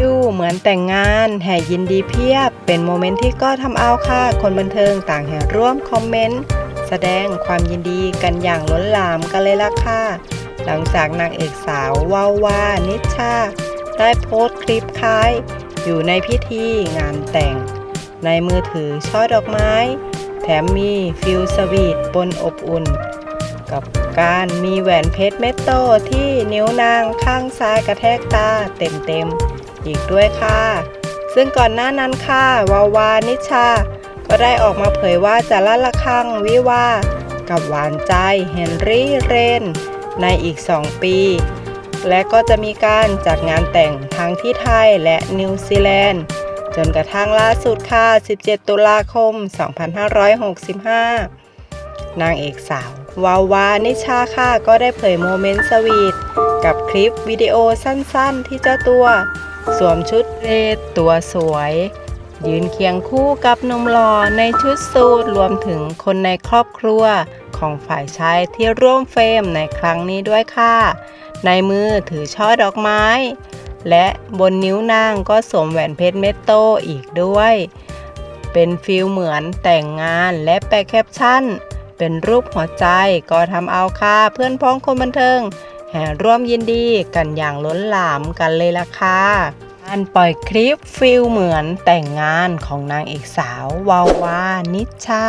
ิวเหมือนแต่งงาน แห่ยินดีเพียบ เป็นโมเมนต์ที่ก็ทำเอาค่ะ คนบันเทิงต่างแห่ร่วมคอมเมนต์ แสดงความยินดีกันอย่างล้นหลามกันเลยล่ะค่ะ หลังจากนางเอกสาววาวานิชา ได้โพสต์คลิปคล้าย อยู่ในพิธีงานแต่ง ในมือถือช่อดอกไม้ แถมมีฟิลสวีทปนอบอุ่น กับการมีแหวนเพชรเม็ดโตที่นิ้วนางข้างซ้ายกระแทกตาเต็มๆ อีกด้วยค่ะ ซึ่งก่อนหน้านั้นค่ะวาวานิชา ก็ได้ออกมาเผยว่าจะละละคังวิวากับหวานใจเฮนรี่เรนในอีก 2 ปี และก็จะมีการจัดงานแต่งทั้งที่ไทยและนิวซีแลนด์ จนกระทั่งล่าสุดค่ะ 17 ตุลาคม 2565 นางเอกสาว วาวา นิชาค่ะ ก็ได้เผยโมเมนต์สวีท กับคลิปวิดีโอสั้นๆ ที่เจ้าตัว สวมชุดเรดตัวสวย ยืนเคียงคู่กับหนุ่มหล่อในชุดสูทรวมถึงคนในครอบครัวของฝ่ายชายที่ร่วมเฟรมในครั้งนี้ด้วยค่ะ ในมือถือช่อดอกไม้ และบนนิ้วนางก็สวมแหวนเพชรเม็ดโตอีกด้วย เป็นฟิลเหมือนแต่งงานและแปะแคปชั่น เป็นรูปหัวใจก็ทำเอาค่ะเพื่อนพ้องคนบันเทิง ร่วมยินดีกันอย่างล้นหลามกันเลยล่ะค่ะการปล่อยคลิปฟิลเหมือนแต่งงานของนางเอกสาววาวานิชา